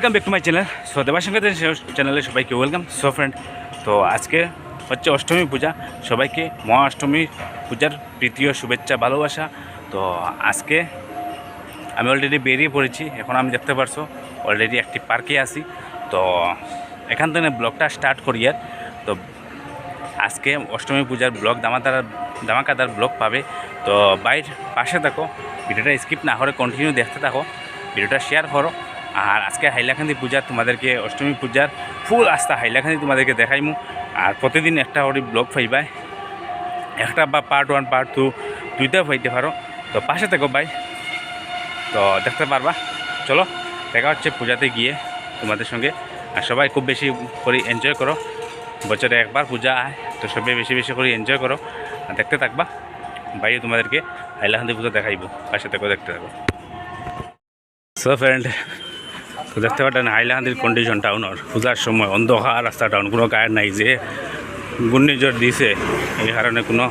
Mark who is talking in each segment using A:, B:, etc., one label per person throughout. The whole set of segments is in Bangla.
A: Welcome back to my channel so Debashankar চ্যানেলে সবাইকে ওয়েলকাম সো ফ্রেন্ড তো আজকে হচ্ছে অষ্টমী পূজা। সবাইকে মহা অষ্টমী পূজার প্রীতীয় শুভেচ্ছা, ভালোবাসা। তো আজকে আমি অলরেডি বেরিয়ে পড়েছি, এখন আমি দেখতে পারছ অলরেডি একটি পার্কে আসি তো এখান থেকে ব্লগটা স্টার্ট করি আর। তো আজকে অষ্টমী পূজার ব্লগ, দামাদার, দামাকাদার ব্লগ পাবে। তো বাইর পাশে থাকো, ভিডিওটা স্কিপ না করে কন্টিনিউ দেখতে থাকো। ভিডিওটা শেয়ার করো। আর আজকে হাইলাকান্দি পূজা তোমাদেরকে, অষ্টমী পূজার ফুল আস্থা হাইলাকান্দি তোমাদেরকে দেখাইমু। আর প্রতিদিন একটা করে ব্লগ পাইবাই একটা বা পার্ট ওয়ান পার্ট টু দুইটা পাইতে পারো। তো পাশে থাকো ভাই। তো দেখতে পারবা। চলো, দেখা হচ্ছে পূজাতে গিয়ে তোমাদের সঙ্গে। আর সবাই খুব বেশি করে এনজয় করো। বছরে একবার পূজা আয়, তো সবাই বেশি বেশি করে এনজয় করো। আর দেখতে থাকবা। ভাই তোমাদেরকে হাইলাকান্দি পূজা দেখাইবো। পাশে থাকো, দেখতে থাকো। সো ফ্রেন্ড তো দেখতে পারেন হাইলাকান্দির কন্ডিশন টাউনের পূজার সময় অন্ধকার রাস্তা টাউন কোনো কারেন্ট নাই যে ঘূর্ণিঝড় দিছে। এই কারণে কোনো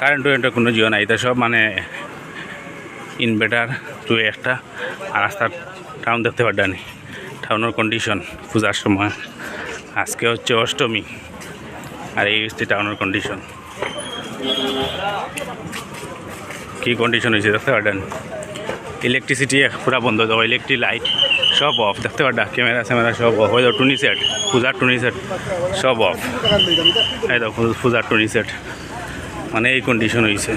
A: কারেন্ট টুরেন্টের কোনো জিও নাই। এটা সব মানে ইনভার্টার টু একটা। আর রাস্তার টাউন দেখতে পারডানি টাউনের কন্ডিশন পূজার সময়। আজকে হচ্ছে অষ্টমী। আর এই হচ্ছে টাউনের কন্ডিশন কী কন্ডিশন হয়েছে দেখতে পারবেন ইলেকট্রিসিটি পুরা বন্ধ দেবো ইলেকট্রিক লাইট সব অফ। দেখতে পারডা ক্যামেরা স্যামেরা সব অফ। হয়ে টুনি সেট, পূজার টুনি সেট, সব অফ। এই দেখো, পূজার টুনি সেট। মানে এই কন্ডিশন হয়েছে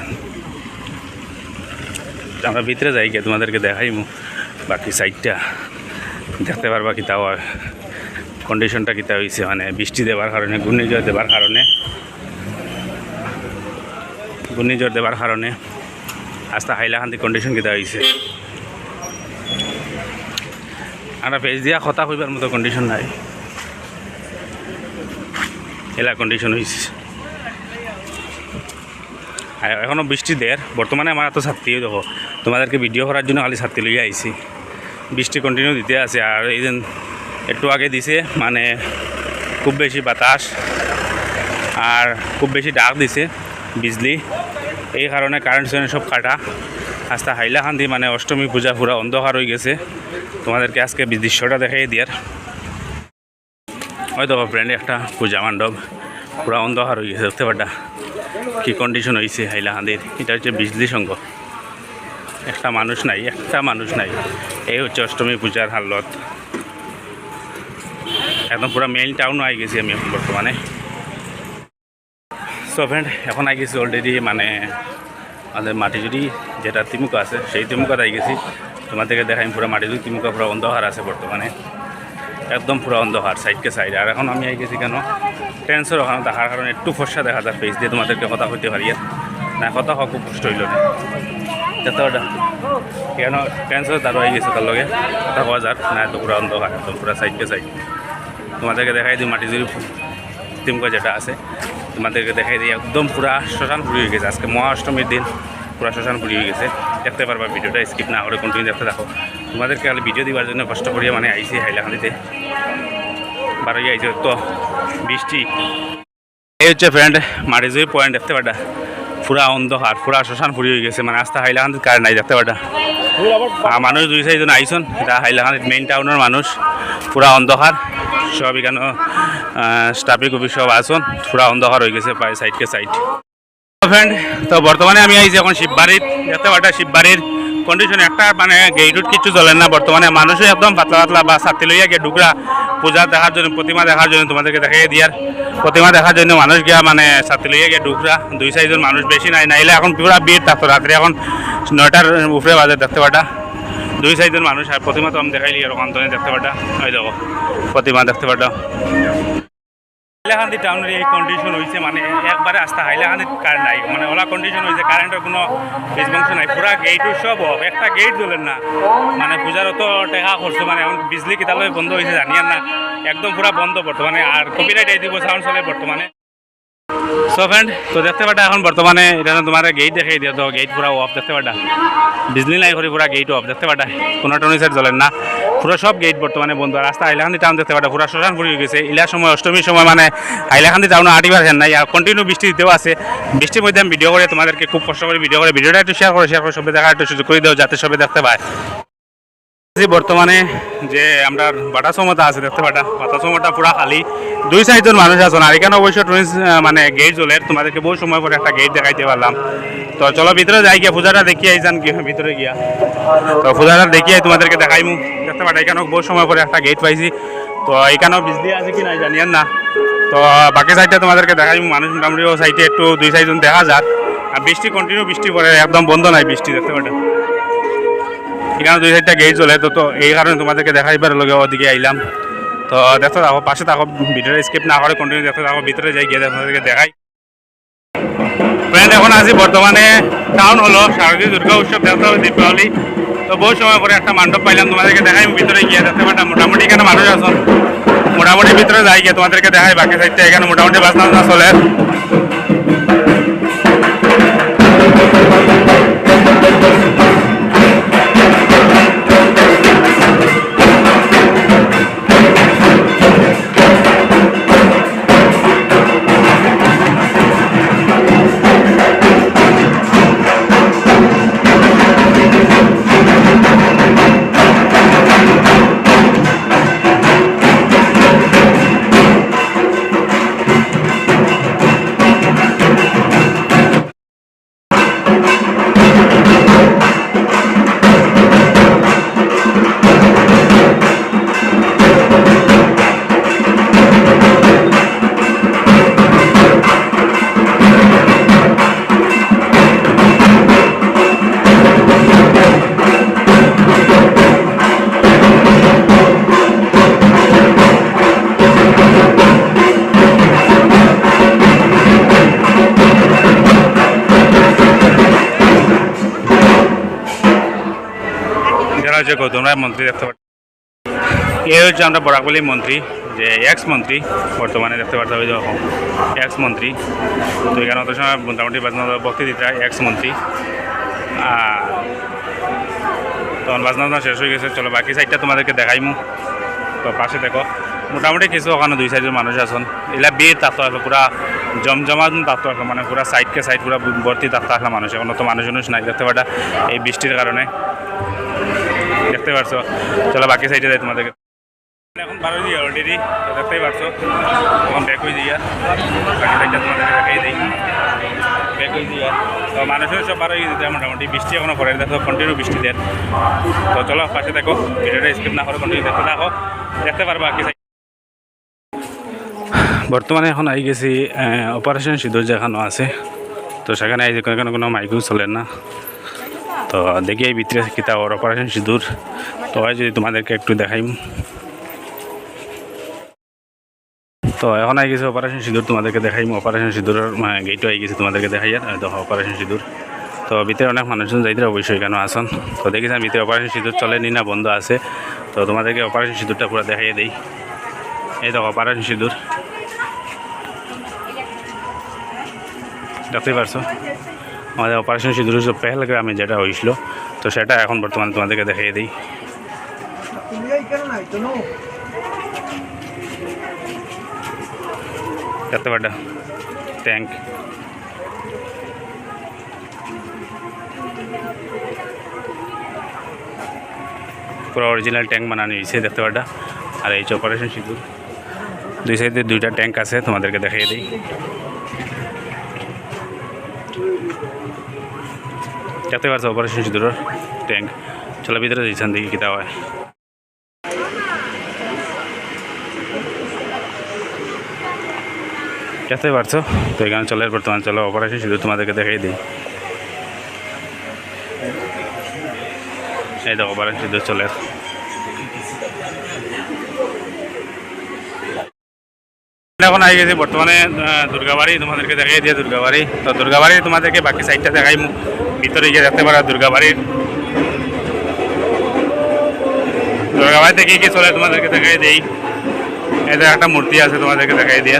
A: আমরা ভিতরে যাই গিয়ে তোমাদেরকে দেখাইমু, বাকি সাইডটা দেখতে পারবা কি তাও কন্ডিশনটা কিতা হয়েছে মানে বৃষ্টি দেওয়ার কারণে, ঘূর্ণিঝড় দেওয়ার কারণে। ঘূর্ণিঝড় দেওয়ার কারণে। আস্তে হাইলাকান্দি কন্ডিশন কিতা হয়েছে আমরা পেজ দিয়া কথা কইবার মতো কন্ডিশন নাই। এলা কন্ডিশন হয়েছে আর এখনও বৃষ্টি দের। বর্তমানে আমার এত ছাত্রী দেখো, তোমাদেরকে ভিডিও করার জন্য খালি ছাত্রী লইয়া আইছি। বৃষ্টি কন্টিনিউ দিতে আছে, আর এই যে একটু আগে দিছে মানে খুব বেশি বাতাস, আর খুব বেশি ডাক দিছে, বিজলি। এই কারণে কারেন্ট সব কাটা। আস্তে হাইলাকান্দি মানে অষ্টমী পূজা পুরা অন্ধকার হয়ে গেছে। তোমাদেরকে আজকে দৃশ্যটা দেখাই দিয়ার। হয়তো ফ্রেন্ড একটা পূজা মণ্ডপ পুরা অন্ধকার হয়ে গেছে, দেখতে পাটা কী কন্ডিশন হয়েছে হাইলাকান্দির এটা হচ্ছে বিজলি সংঘ একটা মানুষ নাই, একটা মানুষ নাই। এই হচ্ছে অষ্টমী পূজার হালত। একদম পুরো মেইন টাউন আই গেছি আমি বর্তমানে। সো ফ্রেন্ড এখন আই গেছি অলরেডি মানে আমাদের মাটিজুড়ি যেটা তিমুকা আছে, সেই তিমুকাতে আই গেছি। তোমাদেরকে দেখাই পুরো মাটিজুড়ি তিমুকা পুরো অন্ধকার আছে বর্তমানে একদম পুরো অন্ধকার, সাইডকে সাইড। আর এখন আমি আই গেছি কেন? টেন্সর ওখানে দেখার কারণে একটু ফর্সা দেখা যায় ফেস দিয়ে তোমাদেরকে কথা হইতে পারি। না, কথা হওয়া খুব কষ্ট হইল না? কেন? টেন্সর তার হয়ে গেছে তার লগে। কথা কওয়া যাক না এত পুরো অন্ধকার, একদম পুরো সাইডকে সাইড। তোমাদেরকে দেখাই দিই মাটিজুড়ি তিমুকা যেটা আছে। তোমাদেরকে দেখাই দিই, একদম পুরা শ্মশান পুরি হয়ে গেছে। আজকে মহাষ্টমীর দিন পুরা শ্মশান পুরি হয়ে গেছে। দেখতে পারবা, ভিডিওটা স্কিপ না করে কন্টিনিউ দেখতে থাকো। তোমাদেরকে খালি ভিডিও দেওয়ার জন্য কষ্ট করিয়া মানে আইসি হাইলাকান্দিতে। বারোই আইসি তো, বৃষ্টি। এই হচ্ছে ফ্রেন্ড মারিজুই পয়েন্ট দেখতে পাটা পুরা অন্ধকার পুরা শ্মশান ফুরি হয়ে গেছে। মানে আস্তে হাইলাখান কার নাই, দেখতে পাটা মানুষ দুই চারিজন আইসন এটা হাইলাখান মেইন টাউনের মানুষ পুরা অন্ধকার সব এখানে স্টাফিক অফিস সব আসুন পুরা অন্ধকার হয়ে গেছে প্রায় সাইডকে সাইড ফ্রেন্ড তো বর্তমানে আমি আইছি এখন শিববাড়ির দেখতে পাটা শিববাড়ির কন্ডিশন একটা মানে গেইটুট কিছু চলে না। বর্তমানে মানুষও একদম পাতলা পাতলা বা ছাত্রী লইয়া গিয়ে ঢুকরা পূজা দেখার জন্য, প্রতিমা দেখার জন্য তোমাদেরকে দেখাই দিয়ার প্রতিমা দেখার জন্য মানুষ গিয়া মানে ছাত্রী লইয়া গিয়ে ঢুকরা দুই চারজন মানুষ বেশি নাই। নাইলে এখন পুরা ভিড় থাকতো রাত্রে। এখন নয়টার উপরে বাজে দেখতে পাটা দুই চারজন মানুষ প্রতিমা তো আমি দেখাইলি, আর ওখান দেখতে পাটা ওই দেখো, প্রতিমা দেখতে পাটা হাইলাকান্দি টাউনের এই কন্ডিশন হয়েছে মানে একবারে আস্তে হাইলাকান্দি কারেন্ট নাই। মানে ওলা কন্ডিশন হয়েছে কারেন্টের কোনো বংশ নাই। পুরা গেটও সব একটা গেট জ্বলেন না। মানে পূজার তো টেকা করছ মানে এখন বিজলি কিতালয় বন্ধ হয়েছে জানিয়ান না। একদম পুরা বন্ধ বর্তমানে, আর কপিরাইট এই দিব সাউন্ড চলে বর্তমানে। সো ফ্রেন্ড তো দেখতে পাটা এখন বর্তমানে, এটা তোমার গেট দেখাই দিয়ে, তো গেট পুরা অফ দেখতে পাটা বিজলি নাই করে পুরা গেট অফ দেখতে পাটা কোনো টনি সাইড জ্বলেন না। পুরো সব গেট বর্তমানে বন্ধ। রাস্তা হাইলাকান্দি টাউন দেখতে পাটা পুরো শ্মশান ফুরি গেছে। ইলার সময় অষ্টমীর সময় মানে হাইলাকান্দি টাউনে আটিবার হেন নাই, আর কন্টিনিউ বৃষ্টি দিতেও আছে। বৃষ্টির মধ্যে আমি ভিডিও করে তোমাদেরকে খুব কষ্ট করে ভিডিও করে ভিডিওটা একটু শেয়ার করে শেয়ার করে সবাই দেখা একটু সুযোগ করে দেও, যাতে সবাই দেখতে পায়। বর্তমানে যে আমরা বাটা সমতা আছে, দেখতে পাটা বাটা সমতা পুরা খালি। দুই সাইডজন মানুষ আছেন আর এখানে অবশ্য টুরিস্ট মানে গেট চলে। তোমাদেরকে বহু সময় পরে একটা গেট দেখাইতে পারলাম। তো চলো ভিতরে যাই গিয়া, পূজাটা দেখি আইজান ভিতরে গিয়া। তো পূজাটা দেখি আই তোমাদেরকে দেখাইমু। দেখতে পাটা এখানেও বহু সময় পরে একটা গেট পাইছি। তো এখানেও বিজলি আছে কি নাই জানিয়েন না। তো বাকি সাইডটা তোমাদেরকে দেখাইমু মানুষ মোটামুটি ও সাইডে একটু দুই সাইডজন দেখা যাক। আর বৃষ্টি কন্টিনিউ বৃষ্টি পড়ে একদম বন্ধ নাই বৃষ্টি, দেখতে পাটা এখানে দুই সাইডটা গেট চলে তো তো এই কারণে তোমাদেরকে দেখাইবার লগে ওদিকে আইলাম। তো দেখতে থাকো, পাশে থাকো। ভিতরে স্কিপ না করে কন্টিনিউ দেখতে থাকো। ভিতরে যাই গিয়ে তোমাদেরকে দেখাই। ফ্রেন্ড এখন আছি বর্তমানে টাউন হলো শারদীয় দুর্গা উৎসব দেখতে হবে দীপাবলি। তো বহু সময় পরে একটা মণ্ডপ পাইলাম, তোমাদেরকে দেখাই ভিতরে গিয়ে দেখতে পারতাম মোটামুটি এখানে মানুষ আসুন মোটামুটি ভিতরে যাই গিয়ে তোমাদেরকে দেখাই, বাকি সাইডটা এখানে মোটামুটি বাসনা বাজনা চলে। হচ্ছে গৌতম মন্ত্রী দেখতে পাচ্ছি। এই হচ্ছে আমরা বরাকবলী মন্ত্রী, যে এক্স মন্ত্রী, বর্তমানে দেখতে পারতে হবে যখন এক্স মন্ত্রী। তো এখানে অত সময় মোটামুটি বাজনা বক্তৃতা এক্স মন্ত্রী। আর তখন বাজনা শেষ হয়ে গেছে, চলো বাকি সাইডটা তোমাদেরকে দেখাইমু তো পাশে দেখো, মোটামুটি কিছু ওখানে দুই সাইডের মানুষ আছেন। এগুলা বিয়ে তাত্ত্ব আসলো পুরা জমজমাট তাত্ত্ব আসলো মানে পুরা সাইডকে সাইড পুরা ভর্তি তাত্ত্ব আসলো মানুষ। এখন তো মানুষ নাই, দেখতে পাটা এই বৃষ্টির কারণে। দেখতে পারছ। চলো বাকি সাইডে যাই তোমাদেরকে। এখন বারো দিয়ে অলরেডি দেখতেই পারছ। এখন ব্যাক হয়ে দিয়া বাকি সাইডটা তোমাদেরকে দেখাই দিই। ব্যাক হয়ে দিয়া তো মানুষের সব বারো দিতে মোটামুটি। বৃষ্টি এখনও পড়ে দেখো কন্টিনিউ বৃষ্টি দেন। তো চলো, পাশে দেখো। ভিডিওটা স্কিপ না করে কন্টিনিউ দেখতে থাকো। দেখতে পারব বাকি side- বর্তমানে এখন আই গেছি অপারেশন সিঁদুর যেখানে আছে। তো সেখানে আই কোনো কোনো মাইকও চলে না। তো দেখি এই ভিতরে কিতা ওর অপারেশন সিঁদুর। তো হয় যদি তোমাদেরকে একটু দেখাইম তো এখন আই গেছে অপারেশন সিঁদুর, তোমাদেরকে দেখাইম অপারেশন সিঁদুরের গেটও আই গেছে তোমাদেরকে দেখাই আর, দেখো অপারেশন সিঁদুর। তো ভিতরে অনেক মানুষজন যাইতে অবশ্যই কেন আসন। তো দেখেছিলাম ভিতরে অপারেশন সিঁদুর চলেনি না বন্ধ আছে। তো তোমাদেরকে অপারেশন সিঁদুরটা পুরো দেখাইয়ে দিই। এই দেখো অপারেশন সিঁদুর। দেখতেই পারছ? আমাদের অপারেশন সিঁদুর হচ্ছে পেহেলগ্রামে যেটা হয়েছিল। তো সেটা এখন বর্তমানে তোমাদেরকে দেখিয়ে দিই। দেখতে পাটা ট্যাঙ্ক পুরো অরিজিনাল ট্যাঙ্ক বানানো হয়েছে, দেখতে পাটা আর এই যে অপারেশন সিঁদুর দুই সাইডে দুইটা ট্যাঙ্ক আছে, তোমাদেরকে দেখিয়ে দিই। দেখতে পারছ অপারেশন সিঁদুরের ট্যাঙ্ক চলো ভিতরে দিয়েছেন দেখি কিতা হয়। দেখতে পারছ? তো এখানে চলে বর্তমান চলো অপারেশন সিঁদুর তোমাদেরকে দেখাই দিই। এই দেখো অপারেশন সিঁদুর চলে। এখন আই গেছে বর্তমানে দুর্গাবাড়ি তোমাদেরকে দেখাই দিয়ে দুর্গাবাড়ি। তো দুর্গাবাড়ি তোমাদেরকে বাকি সাইডটা দেখাই। ভিতরে গিয়ে দেখতে পারা দুর্গাবাড়ির। দুর্গাবাড়িতে কি কি চলে তোমাদেরকে দেখাই দেই। এদের একটা মূর্তি আছে তোমাদেরকে দেখাই দিয়ে।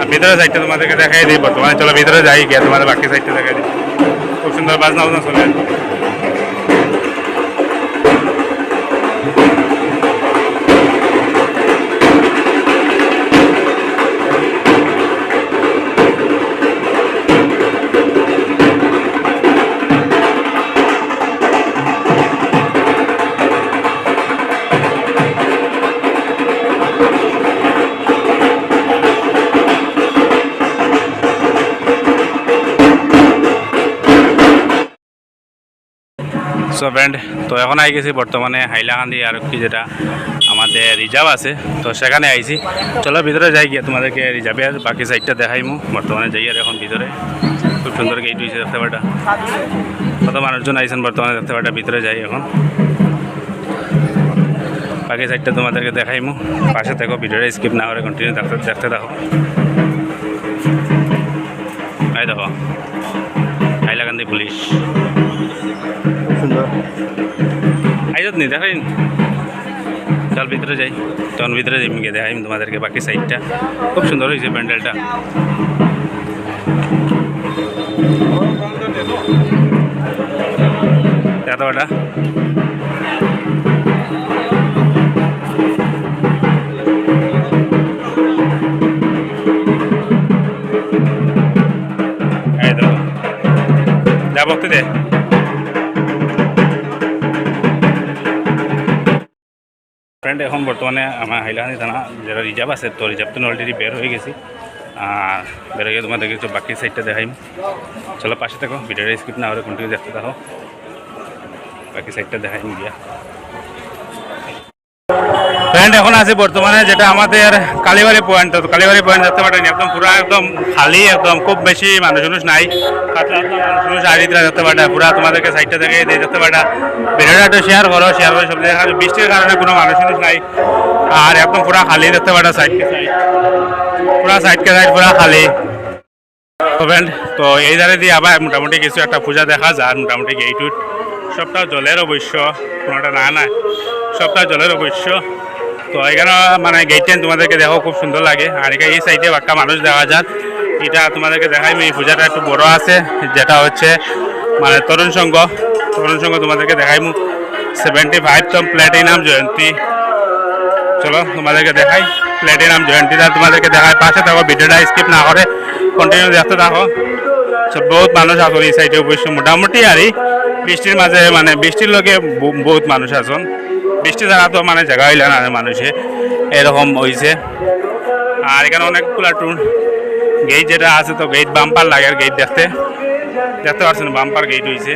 A: আর ভিতরে সাইডটা তোমাদেরকে দেখাই দিই, বর্তমানে চলো ভিতরে যাই গিয়ে তোমাদের বাকি সাইডটা দেখাই দিই। খুব সুন্দর বাজনা বাজনা চলে। সো ফ্রেন্ড তো এখন আই গেছি বর্তমানে হাইলাকান্দি আর কি যেটা আমাদের রিজার্ভ আছে। তো সেখানে আইছি। চলো ভিতরে যাই গিয়ে তোমাদেরকে রিজার্ভে রিজার্ভের বাকি সাইডটা দেখাইমু বর্তমানে যাই আর এখন ভিতরে। খুব সুন্দর গেট হয়েছে দেখতে পাটা কত মানুষজন আইছেন বর্তমানে দেখতে পাটা ভিতরে যাই এখন। বাকি সাইডটা তোমাদেরকে দেখাইমু পাশে দেখো ভিডিওটা স্কিপ না করে কন্টিনিউ দেখতে দেখতে দেখো এই দেখো, হাইলাকান্দি পুলিশ। আইজত নি দেখাইন। চল ভিতরে যাই, তখন ভিতরে যাই গিয়ে দেখাইম তোমাদেরকে বাকি সাইডটা খুব সুন্দর হয়েছে প্যান্ডেলটা। এই তো। যা বক্তি দে। ফ্রেন্ড এখন বর্তমানে আমার হাইলাহানি থানা যারা রিজার্ভ আছে, তো রিজার্ভ অলরেডি বের হয়ে গেছি। আর বের হয়ে তোমাদেরকে একটু বাকি সাইডটা দেখাইম। চলো পাশে থাকো ভিডিওটা স্কিপ না হলে কন্টিনিউ দেখতে থাকো বাকি সাইডটা দেখাইম গিয়া ফ্রেন্ড এখন আছে বর্তমানে, যেটা আমাদের কালীবাড়ি পয়েন্ট তো কালীবাড়ি পয়েন্ট দেখতে পারেন, একদম পুরো একদম খালি, একদম খুব বেশি মানুষ মানুষ নাই মানুষ আড়িতরা দেখতে পাটা পুরা তোমাদেরকে সাইডটা দেখে দিয়ে দেখতে পাটা ভিডিওটা একটু শেয়ার করো শেয়ার করে সব দেখা বৃষ্টির কারণে কোনো মানুষ মানুষ নাই। আর একদম পুরা খালি দেখতে পাটা সাইডকে সাইড পুরা সাইডকে সাইড পুরা খালি। তো এই ধারে দিয়ে আবার মোটামুটি কিছু একটা পূজা দেখা যায় মোটামুটি গেইটুট সবটা জলের অবশ্য, কোনোটা না নাই। সবটা জলের অবশ্য। তো এখানে মানে গেটটেন তোমাদেরকে দেখো, খুব সুন্দর লাগে। আর এখানে এই সাইডে বাক্কা মানুষ দেখা যায় এটা তোমাদেরকে দেখাই এই পূজাটা একটু বড় আছে, যেটা হচ্ছে মানে তরুণ সংঘ। তরুণ সংঘ তোমাদেরকে দেখাইমু সেভেন্টি ফাইভ তম প্ল্যাটিনাম জয়ন্তী। চলো, তোমাদেরকে দেখাই প্ল্যাটিনাম জয়ন্তীটা তোমাদেরকে দেখাই। পাশে থাকো, ভিডিওটা স্কিপ না করে কন্টিনিউ দেখতে থাকো। সব বহুত মানুষ আসন এই সাইডে অবশ্য মোটামুটি আর বৃষ্টির মাঝে মানে বৃষ্টির ব- বহুত মানুষ আসন। বৃষ্টি ছাড়া তো মানে জায়গা হইলে না মানুষে। এরকম হয়েছে আর এখানে অনেকগুলা টুন গেট যেটা আছে তো গেট বাম্পার লাগে গেট দেখতে। দেখতে পারছেন বাম্পার গেট হয়েছে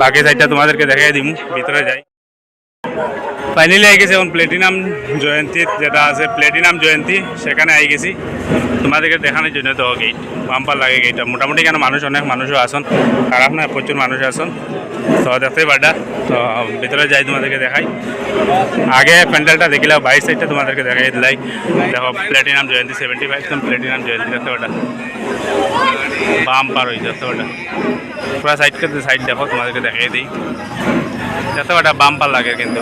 A: বাকি সাইডটা তোমাদেরকে দেখাই দিম, ভিতরে যাই। ফাইনালি আই গেছি এখন প্লেটিনাম জয়ন্তী যেটা আছে প্লেটিনাম জয়ন্তী, সেখানে আই গেছি। তোমাদেরকে দেখানোর জন্য তো গেট বাম্পার লাগে গেটটা মোটামুটি কেন মানুষ অনেক মানুষও আসন খারাপ না প্রচুর মানুষ আসন তো দেখতেই পারটা তো ভিতরে যাই তোমাদেরকে দেখাই। আগে প্যান্ডেলটা দেখিলাম বাইশ সাইডটা তোমাদেরকে দেখাই দিলাই দেখো প্লেটিনাম জয়ন্তী সেভেন্টি ফাইভ প্লেটিনাম জয়ন্তী, দেখতে পারটা বাম্পার হয়েছে দেখতে পারটা পুরা সাইডকে সাইড দেখো, তোমাদেরকে দেখাই দিই। দেখতে পারটা বাম্পার লাগে কিন্তু।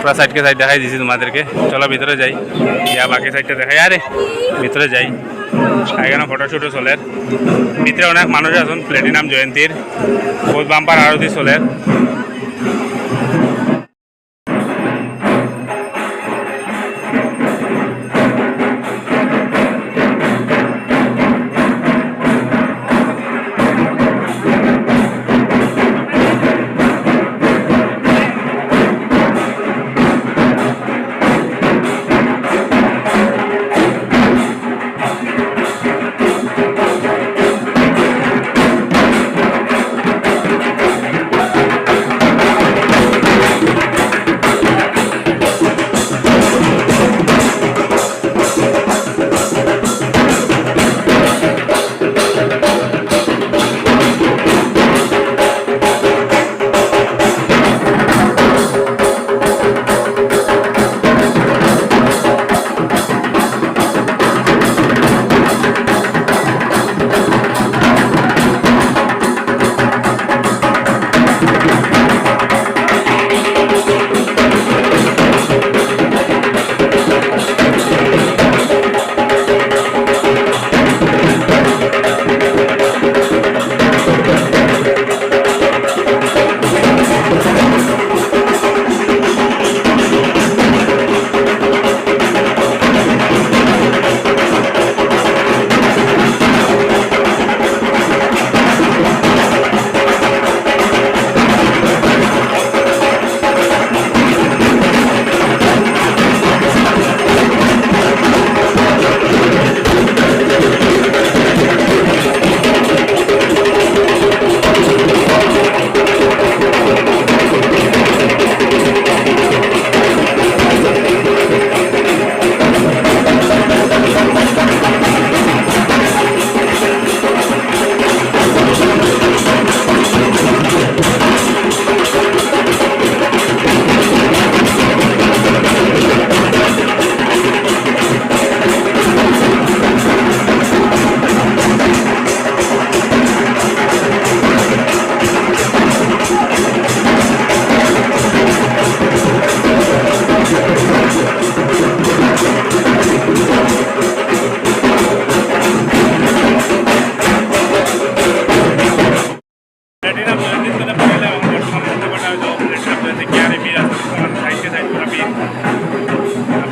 A: পুরা সাইডকে সাইড দেখাই দিছি তোমাদেরকে। চলো ভিতরে যাই। ইয়া বাকি সাইডটা দেখাই। আরে, ভিতরে যাই। এখানে ফটোশুটও চলে। ভিতরে অনেক মানুষ আছেন। প্লেটিনাম জয়ন্তীর। বহুত বাম্পার আরতি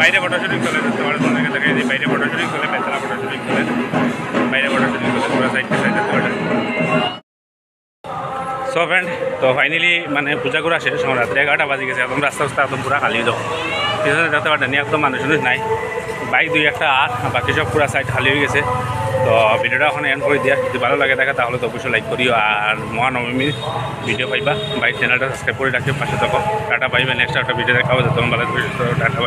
A: বাইরে ফটোশুটিং চলে তোমার অনেকে দেখা যায় বাইরে ফটোশুটিং চলে ফটো ফটোশুটিং চলে বাইরে ফটোশুটিং চলে পুরো সাইডে সাইডে তোমার সো ফ্রেন্ড তো ফাইনালি মানে পূজা করা শেষ, আমার রাত্রে এগারোটা বাজে গেছে, একদম রাস্তা রাস্তা একদম পুরো খালি দাও পিছনে যাতে পারেনি একদম মানুষ নাই। বাইক দুই একটা আর, বাকি সব পুরো সাইড খালি হয়ে গেছে। তো ভিডিওটা ওখানে এন্ড করে দিয়া, যদি ভালো লাগে থাকে তাহলে তো অবশ্যই লাইক করিও। আর মহানবমীর ভিডিও পাইবা। বাইক চ্যানেলটা সাবস্ক্রাইব করে রাখিও, পাশে থাকো। টাটা পাইবে নেক্সট একটা ভিডিও দেখাবো। তোমার ভালো টাটা